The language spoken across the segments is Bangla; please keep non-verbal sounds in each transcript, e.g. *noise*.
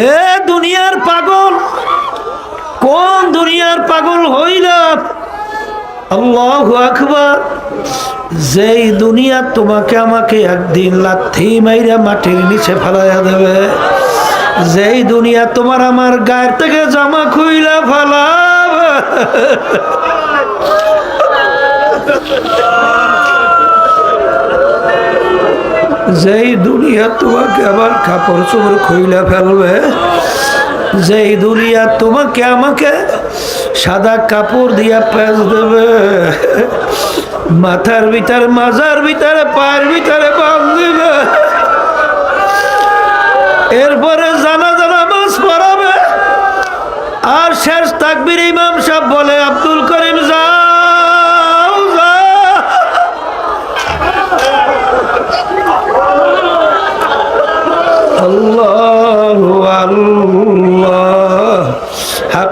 হে দুনিয়ার পাগল, কোন দুনিয়ার পাগল হইলা? আল্লাহ আকবার। যেই দুনিয়া তোমাকে আমাকে একদিন লাথি মাইরা মাটির নিচে ফেলাইয়া দেবে, যেই দুনিয়া তোমার আমার গায়ের থেকে জামা খুইলা ফেলাবে। যেই দুনিয়া তোমাকে আবার কাপড় চোপড় খুইলা ফেলবে, যেই দুনিয়া তোমাকে আমাকে সাদা কাপড় দিয়া পেঁচ দেবে, মাথার ভিতরে, মাজার ভিতরে, পায়ের ভিতরে বাঁধ দিবে। এরপরে জানা জানা মাছ পড়াবে। আর শেষ তাকবির ইমাম সাহেব বলে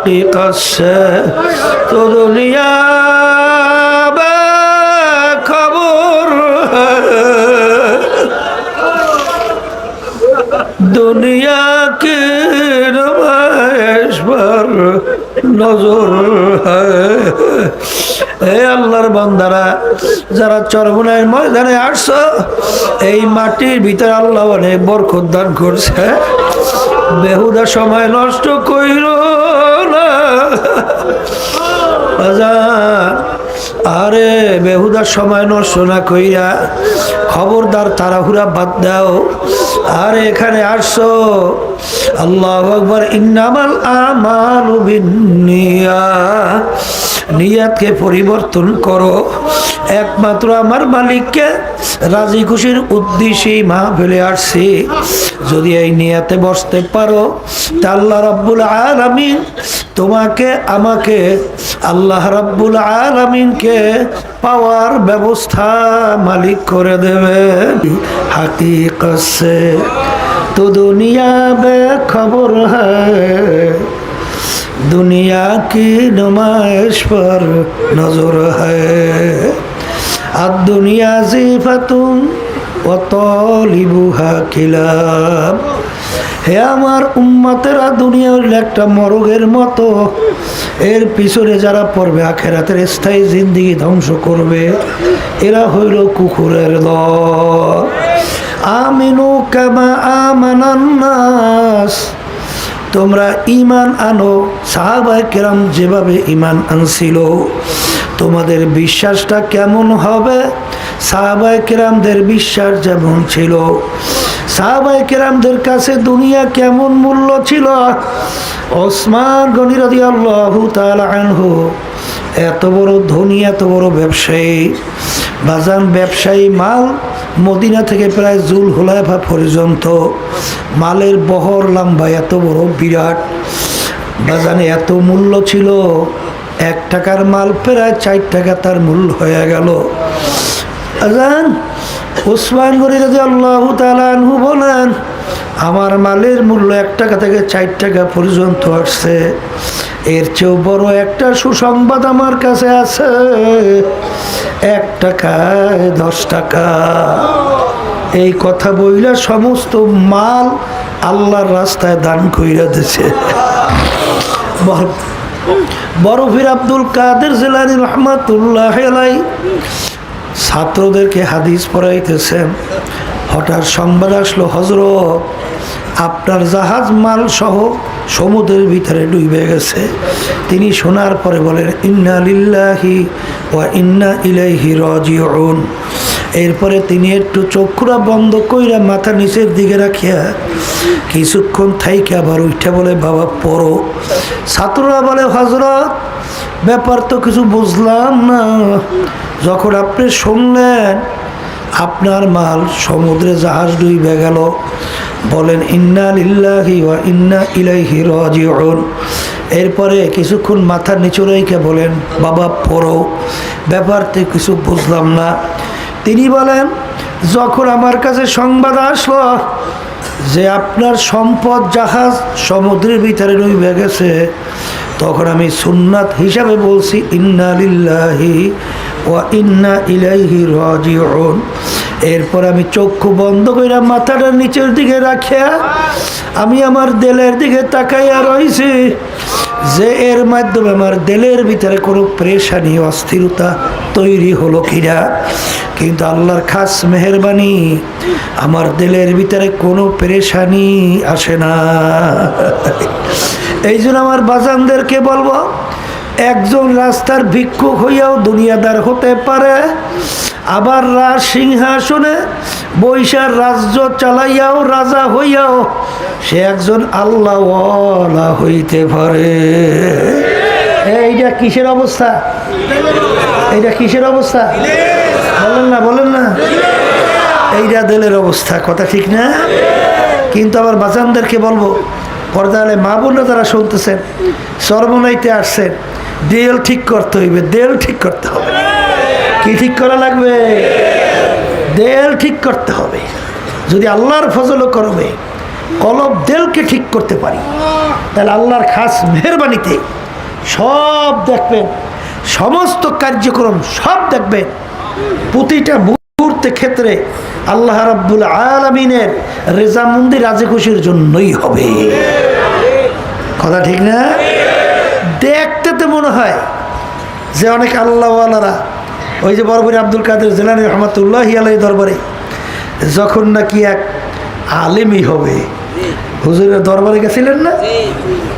حقيقة الدنيا بكبر. دنيا کی نمائش پر নজর হে আল্লাহর বন্দারা, যারা চরমুনায় ময়দানে আসছো, এই মাটির ভিতরে আল্লাহ অনেক বরখদান করছে। বেহুদা সময় নষ্ট কইরো আরে বেহুদার সময় নষ্ট না কইরা খবরদার তাড়াহুড়া বাদ দাও। আর এখানে আসছো। আল্লাহ আকবর। ইন্নামাল আমাল বিন্নিয়া। নিয়াতকে পরিবর্তন করো। একমাত্র আমার মালিককে রাজি খুশির উদ্দেশ্যেই মা ফেলে আসছি। যদি এই নিয়াতে বসতে পারো, তা আল্লাহ রাব্বুল আলামিন তোমাকে, আমাকে, আল্লাহ রাব্বুল আলামিনকে পাওয়ার ব্যবস্থা মালিক করে দেবে। হাকিকত সে, তো দুনিয়া বে খবর হ্যায় दुनिया की नुमाइश पर नजर है अब दुनिया जीफतुम ও তলিবুহা কিলাম হে আমার উম্মতেরা দুনিয়া হইল একটা মরগের মতো এর পিছনে যারা পড়বে আখেরাতের স্থায়ী জিন্দিগি ধ্বংস করবে এরা হইল কুকুরের দল আমিনু কামা আমানান্নাস তোমরা ইমান আনো, সাহাবায় কেরাম যেভাবে ইমান আনছিল। তোমাদের বিশ্বাসটা কেমন হবে? সাহাবায় কেরামদের বিশ্বাস যেমন ছিল। সাহাবায় কেরামদের কাছে দুনিয়া কেমন মূল্য ছিল? ওসমান গনিরদি আল্লাহ আনহু, এত বড় ধনী, এত বড় ব্যবসায়ী। বাজান ব্যবসায়ী মাল মদিনা থেকে প্রায় জুল হোলাইফা পর্যন্ত মালের বহর লম্বা এত বড়, বিরাট। বাজানে এত মূল্য ছিল, এক টাকার মাল প্রায় চার টাকা তার মূল্য হয়ে গেল। আজান ওসমান গরির আল্লাহ তালু বলেন, আমার মালের মূল্য এক টাকা থেকে চার টাকা পর্যন্ত আসছে। এর চেয়েও বড় একটা সুসংবাদ আমার কাছে আছে। এক টাকায়, দশ টাকা। এই কথা বইলা সমস্ত মাল আল্লাহর রাস্তায় দান কইরা দিছে। বর- বরফির আব্দুল কাদের জেলানি রহমাতুল্লাহ ছাত্রদেরকে হাদিস পড়াইতেছেন। হঠাৎ সংবাদ আসলো হজরত আপনার জাহাজ মাল সহ সমুদ্রের ভিতরে ডুবে গেছে। তিনি শোনার পরে বলেন, ইন্না লিল্লাহি ওয়া ইন্না ইলাইহি রাজিউন। এরপরে তিনি একটু চক্ষুরা বন্ধ কইরা মাথা নিচের দিকে রাখিয়া কিছুক্ষণ থাইকে আবার উঠে বলে, বাবা, পড়ো। ছাত্ররা বলে হজরত ব্যাপার তো কিছু বুঝলাম না। যখন আপনি শুনলেন, আপনার মাল সমুদ্রে জাহাজ ডুইবে গেল বলেন, ইন্না লিল্লাহি ওয়া ইন্না ইলাইহি রাজিউন। এরপরে কিছুক্ষণ মাথা নিচু রেখে বলেন, বাবা, পড়ো। ব্যাপারতে কিছু বুঝলাম না। তিনি বলেন, যখন আমার কাছে সংবাদ আসলো যে আপনার সম্পদ জাহাজ সমুদ্রের ভিতরে ডুবে গেছে, তখন আমি সুন্নাত হিসাবে বলছি, ইন্না লিল্লাহি ওয়া ইন্না ইলাইহি রাজিউন। এরপর আমি চক্ষু বন্ধ করে মাথাটা নিচের দিকে রাখিয়া আমি আমার দেলের দিকে তাকাইয়া রয়েছি যে এর মাধ্যমে আমার দেলের ভিতরে কোনো প্রেশানি, অস্থিরতা তৈরি হলো কিনা। কিন্তু আল্লাহর খাস মেহরবানি, আমার দেলের ভিতরে কোনো পেরেশানি আসে না। *laughs* এই জন্য আমার বাজানদেরকে বলব, একজন রাস্তার ভিক্ষুক হইয়াও দুনিয়াদার হতে পারে আবার রাজ সিংহাসনে বৈশার রাজ্য চালাইয়াও, রাজা হইয়াও, সে একজন আল্লাহওয়ালা হইতে পারে। এইটা কিসের অবস্থা? এইটা কিসের অবস্থা? বলেন না বলেন না। এইটা দিলের অবস্থা, কথা ঠিক না? কিন্তু আবার বাজানদেরকে বলব, পর্দালে মা বোনরা তারা শুনতেছেন, সর্বনাইতে আসছেন, দেল ঠিক করতে হইবে, দেল ঠিক করতে হবে। কি ঠিক করা লাগবে? দেল ঠিক করতে হবে। যদি আল্লাহর ফজল করবে, কলব দেলকে ঠিক করতে পারি। তাহলে আল্লাহর খাস মেহরবানিতে সব দেখবেন, সমস্ত কার্যক্রম সব দেখবেন। প্রতিটা মুহূর্তে ক্ষেত্রে আল্লাহ রাব্বুল আলমিনের রাজে খুশির জন্যই হবে। কথা ঠিক না? দেখতে তো মনে হয় যে অনেক আল্লাহওয়ালারা ওই যে বরবরি আব্দুল কাদের জেলানি রহমতুল্লাহ আলাই দরবারে যখন নাকি এক আলিমই হবে হুজুরের দরবারে গেছিলেন না?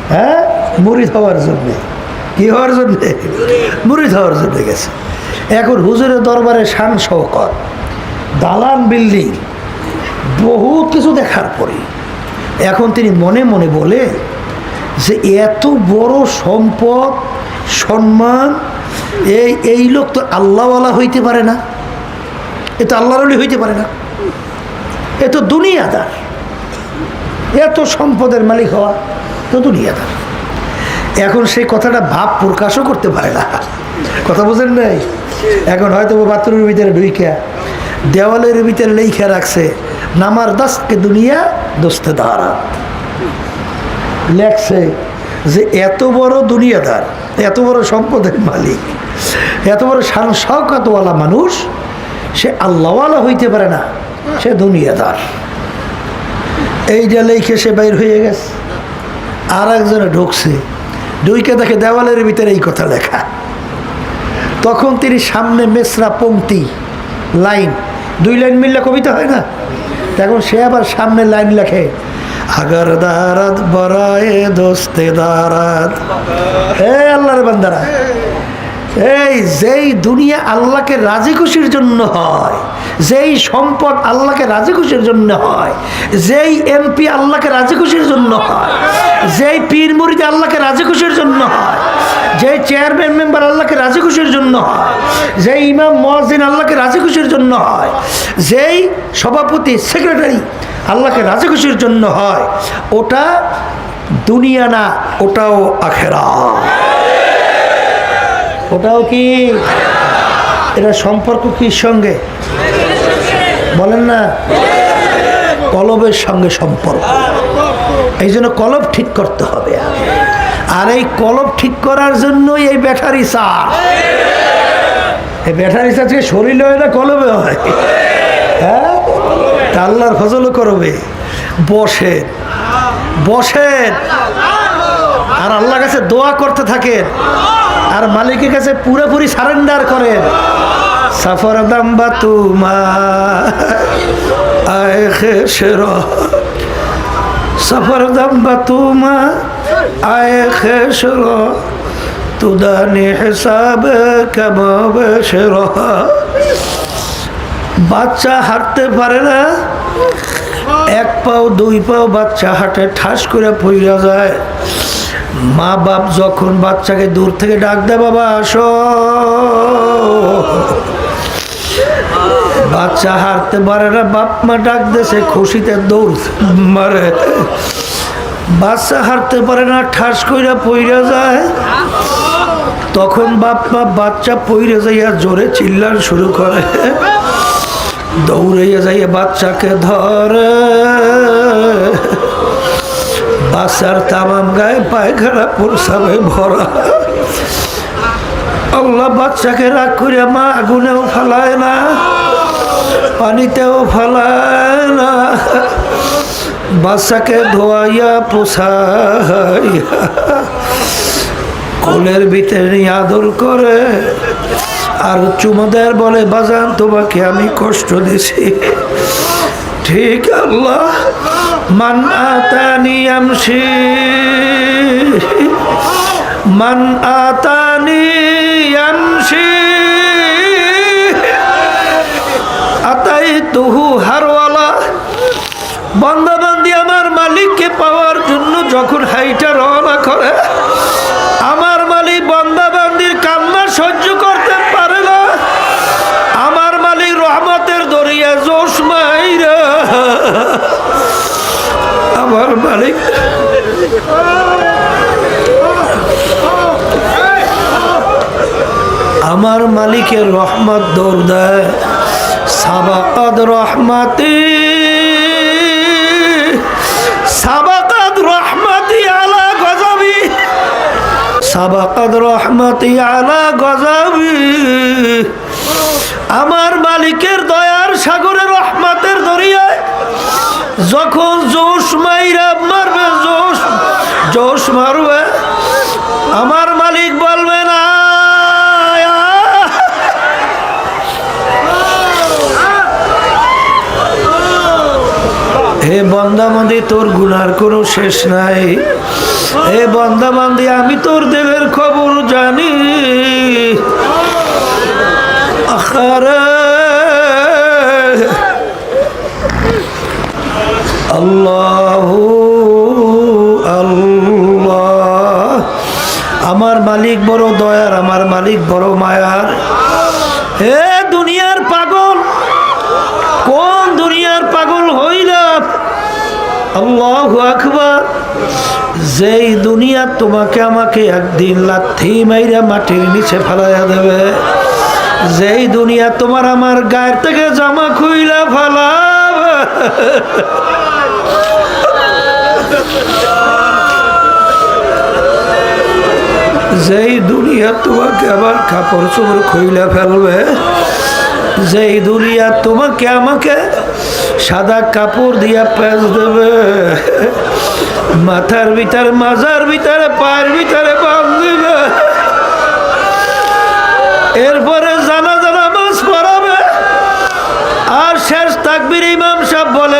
হ্যাঁ? মুরিদ হওয়ার জন্যে। কি হওয়ার জন্যে? মুরিদ হওয়ার জন্য গেছে। এখন হুজুরের দরবারে শান শৌকত দালান বিল্ডিং বহুত কিছু দেখার পরে এখন তিনি মনে মনে বলে যে এত বড় সম্পদ সম্মান এই এই লোক তো আল্লাহওয়ালা হইতে পারে না। এ তো আল্লাহরলি হইতে পারে না। এ তো দুনিয়াদার। এত সম্পদের মালিক হওয়া তো দুনিয়াদার। এখন সেই কথাটা ভাব প্রকাশও করতে পারে না। কথা বোঝেন নাই? এখন হয়তো বাথরুমের ভিতরে ঢুইকা, দেওয়ালের ভিতরে লেখা রাখছে, নামার দাসকে দুনিয়া দোস্তে দাঁড়া। লেখছে যে, এত বড় দুনিয়াদার, এত বড় সম্পদের মালিক। এত বড় শান শওকাতওয়ালা মানুষ, সে আল্লাহওয়ালা হইতে পারে না, সে দুনিয়াদার। যে লেখে সে বাইর হয়ে গেছে আর একজনে ঢুকছে, ঢুইকে দেখে দেওয়ালের ভিতরে এই কথা লেখা। তখন তিনি সামনে মেসরা পংক্তি, লাইন, দুই লাইন মিললে কবিতা হয় না? তখন সে আবার সামনে লাইন লেখে, আগার দারাত বরায়ে দোস্তে দারাত। হে আল্লাহর বান্দারা এই যেই দুনিয়া আল্লাহকে রাজি খুশির জন্য হয়, যেই সম্পদ আল্লাহকে রাজি খুশির জন্য হয়, যেই এমপি আল্লাহকে রাজি খুশির জন্য হয়, যেই পীর মুরিদ আল্লাহকে রাজি খুশির জন্য হয়, যেই চেয়ারম্যান মেম্বার আল্লাহকে রাজি খুশির জন্য হয়, যেই ইমাম মহাজিন আল্লাহকে রাজি খুশির জন্য হয়, যেই সভাপতি সেক্রেটারি আল্লাহকে রাজি খুশির জন্য হয়, ওটা দুনিয়া না, ওটাও আখেরা ওটাও কি এটা সম্পর্ক কির সঙ্গে? বলেন না, কলবের সঙ্গে সম্পর্ক। এই জন্য কলব ঠিক করতে হবে। আর এই কলব ঠিক করার জন্যই এই ব্যাটারি চার্জ। এই ব্যাটারি চার্জকে শরীরে হয় না কলবে হয়? হ্যাঁ? আল্লাহর ফজলও করবে। বসেন। বসেন। আর আল্লাহর কাছে দোয়া করতে থাকেন। আর মালিকের কাছে পুরোপুরি সারেন্ডার করেন। সফর দাম্বা তুমা সফর দাম্বা তুমা আয় খেসের তুদানি হিসাব সের বাচ্চা হাঁটতে পারে না। এক পাও, দুই পাও বাচ্চা হাঁটে ঠাস করে পইরা যায়। মা বাপ যখন বাচ্চাকে দূর থেকে ডাক দেয়, বাবা, আসো। বাচ্চা হারতে পারে না, বাপ মা ডাক দেছে খুশিতে দৌড় মারে। বাচ্চা হারতে পারে না, ঠাস কইরা পইরা যায়। তখন বাপ মা বাচ্চা পইরে যাইয়া জোরে চিল্লান শুরু করে। দৌড়াইয়া যাইয়া বাচ্চাকে ধরে। বাচ্চার তামাম গায়ে পায়খানা প্রসাবে ভরা। আল্লাহ বাচ্চাকে রাগ করে মা আগুনেও ফালায় না, পানিতেও ফালায় না। বাচ্চাকে ধোয়াইয়া পোষাইয়া কোলের ভিতরে আদর করে। আর চুমদার বলে, বাজান, তোমাকে আমি কষ্ট দিছি। ঠিক আল্লাহ। মান আতানি আমশি মান আতানি আমশি আতাই তুহু হারওয়ালা বন্দাবান্দি আমার মালিককে পাওয়ার জন্য যখন হাইটা রওনা করে আমার মালিক বন্দাবান্দির কান্না সহ্য করতে পারে না আমার মালিক রহমতের দরিয়া জোশ মাইরা আমার মালিক আমার মালিকের রহমত দৌড় দেয়। সাবাকাদ রহমাতি সাবাকাদ রহমাতি আলা গজাবি সাবাকাদ রহমাতি আলা গজাবি। আমার মালিকের দয়ার সাগরে রহমতের দরিয়ায় যখন জোশ মাইরা মারবে জোশ জোশ মারবে আমার মালিক বলবে না হে বন্দামন্দি তোর গুনার কোনো শেষ নাই। হে বন্দামন্দি আমি তোর দেবের খবর জানি। আল্লাহ আল্লাহ। আমার মালিক বড় দয়ার, আমার মালিক বড় মায়ার। হে দুনিয়ার পাগল কোন দুনিয়ার পাগল হইলাম আল্লাহ আকবার। যেই দুনিয়া তোমাকে আমাকে একদিন লাথি মাইরা মাটির নিচে ফেলাইয়া দেবে, যেই দুনিয়া তোমার আমার গায়ের থেকে জামা খুইলা ফেলাবে। যেই দুনিয়া তোমাকে আবার কাপড় চোপড় খুইলা ফেলবে যেই দুনিয়া তোমাকে আমাকে সাদা কাপড় দিয়া পেঁচ দেবে। মাথার ভিতরে, মাজার ভিতরে, পায়ের ভিতরে বাঁধ দিবে। এরপরে জানা জানা মাছ পড়াবে। আর শেষ তাকবির ইমাম সাহেব বলে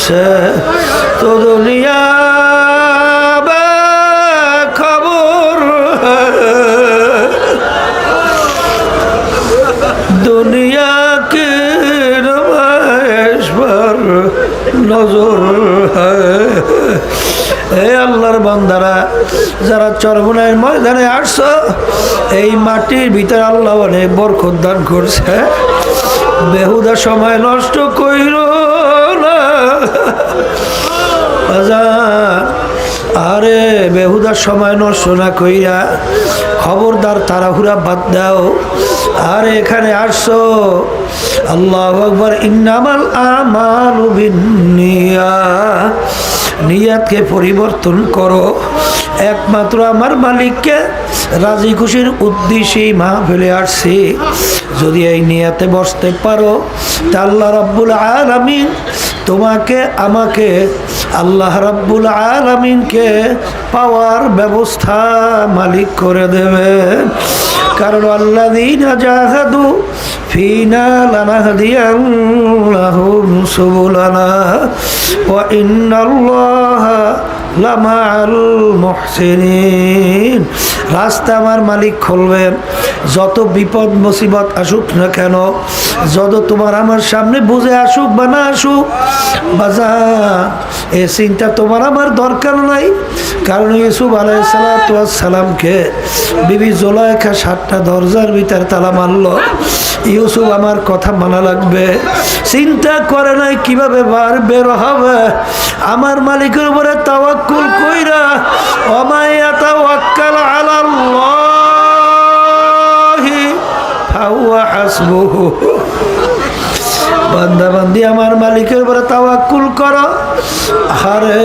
সে তো দুনিয়া খবর দুনিয়া কি पर নজর এ আল্লাহর বান্দারা, যারা চরমনায়ের ময়দানে আসছো, এই মাটির ভিতরে আল্লাহ অনেক বরকত দান করছে। বেহুদা সময় নষ্ট কইর সময় নষ্ট না কইরা খবরদার তাড়াহুড়া বাদ দাও। আর এখানে আসছো আল্লাহ আকবর। ইন্নামাল আমাল নিয়াতকে পরিবর্তন করো। একমাত্র আমার মালিককে রাজি খুশির উদ্দেশ্যেই মা ফেলে আসছি। যদি এই নিয়াতে বসতে পারো, তা আল্লাহ রাব্বুল আলামিন তোমাকে, আমাকে আল্লাহ রাব্বুল আলামিনকে পাওয়ার ব্যবস্থা মালিক করে দেবেন কারণ আল্লাহ দিন জাহাদু ফিনা ওয়া রাস্তা আমার মালিক খুলবেন যত বিপদ মুসিবত আসুক না কেন, যত তোমার আমার সামনে বুঝে আসুক বা না আসুক, বাজা, এ চিন্তা তোমার আমার দরকার নাই। কারণ ইউসুফ আলাইসালামকে বিবি জোলাইখা সাতটা দরজার ভিতরে তালা মারল। ইউসুফ আমার কথা মানা লাগবে। চিন্তা করে নাই কীভাবে বার বের হবে? আমার মালিকের উপরে তাওয়াক্কুল কইরা অমায়া তাওয়াক্কাল আলাল্লাহি ফাহুয়া হাসবুহু। বান্দাবান্দি আমার মালিকের উপরে তাওয়াক্কুল করো। আরে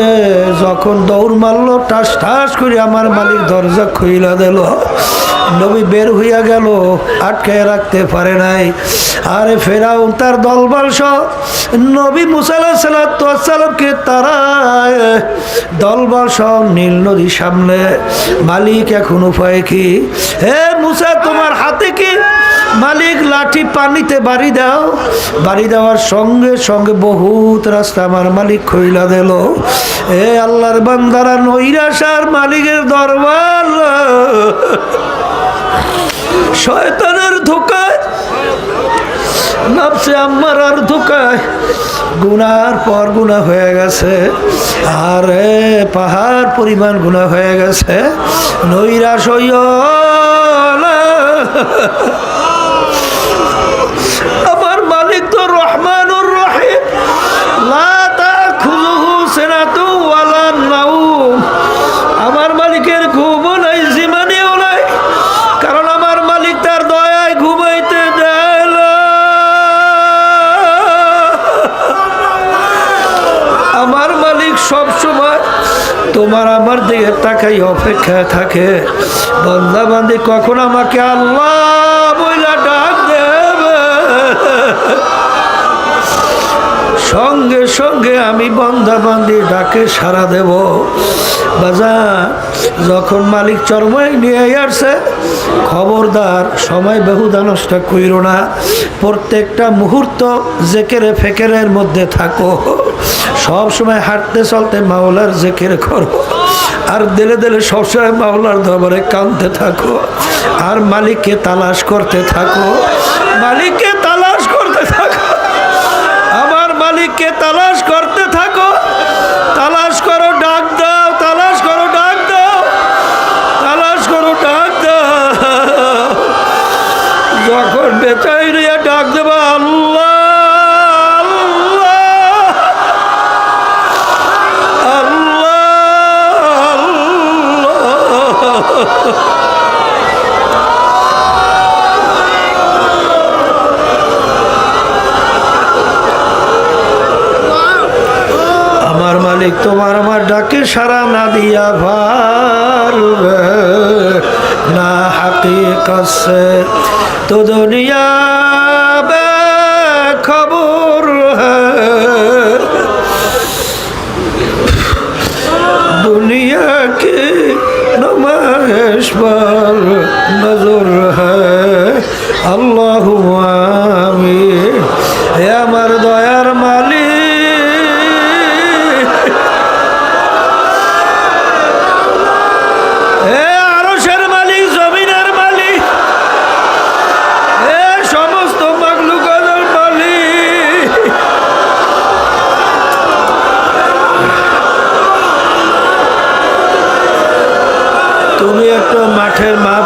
যখন দৌড় মারলো টাস টাস করে আমার মালিক দরজা খুইলা দিল। নবী বের হইয়া গেল আটকায় রাখতে পারে নাই। আরে ফেরাও তার দলবল নবী মুসাল্লাহ সাল্লামকে তারা দলবল সহ নীল নদী সামনে মালিক এখন উপায় কি? হে মুসা, তোমার হাতে কি? মালিক, লাঠি পানিতে বাড়ি দাও। বাড়ি দেওয়ার সঙ্গে সঙ্গে বহুত রাস্তা আমার মালিক খইলা দিল। এ আল্লাহর বান্দারা নৈরাসার মালিকের দরবার। শয়তানের ধোকায় নামছে আমার আর ধোকায়। গুনার পর গুণা হয়ে গেছে। আরে, পাহাড় পরিমাণ গুণা হয়ে গেছে। নৈরাস অপেক্ষায় থাকে। বন্দা বান্দি কখন আমাকে আল্লাহ বইলা ডাক দেবে? সঙ্গে সঙ্গে আমি বন্ধা বান্ধি ডাকে সারা দেব। বাজার যখন মালিক চরমাই নিয়ে আসছে, খবরদার সময় বেহুদা নষ্ট কইর না। প্রত্যেকটা মুহূর্ত জেকেরে ফেকেরের মধ্যে থাকো। সব সময় হাঁটতে চলতে মাওলার জেকের করো। আর দিলে দিলে সবসময় মাওলার দরবারে কাঁদতে থাকো। আর মালিককে তালাশ করতে থাকো। মালিককে তালাশ করতে থাকো। আমার মালিককে তালাশ করতে থাকো। তালাশ করো, ডাক দাও। তালাশ করো, ডাক দাও। তালাশ করো, ডাক দাও। যখন বেচাই ডাক দেবো, আল্লাহ তাই তোমার আমার ডাকে সারা না দিয়া পারবে না হাকি কাছে তো দুনিয়া খবর দুনিয়া কে নমাশ নজর হ্যাঁ আল্লাহ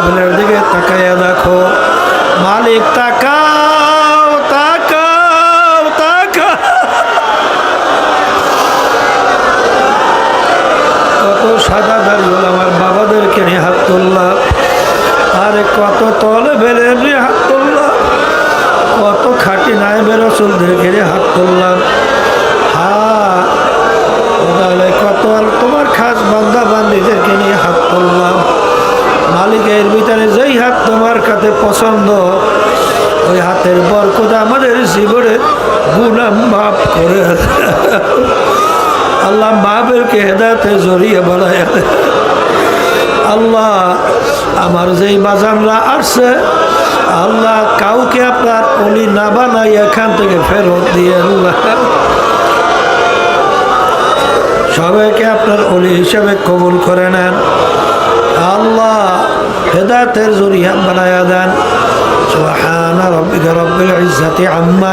মাঠের মাহফিলের দিকে তাকাইয়া দেখো মালিক তাকাও করে। আল্লাহ বাপেরকে হেদাতে জড়িয়ে বলা আল্লাহ আমার যেই বাজানরা আসছে, আল্লাহ কাউকে আপনার অলি না বানাই এখান থেকে ফেরত দিয়ে সবাইকে আপনার অলি হিসেবে কবুল করে নেন। আল্লাহ হেদাতের জরিয়া বানায়া দেন। সুবহান রব্বিকা রব্বিল ইজ্জাতি আম্মা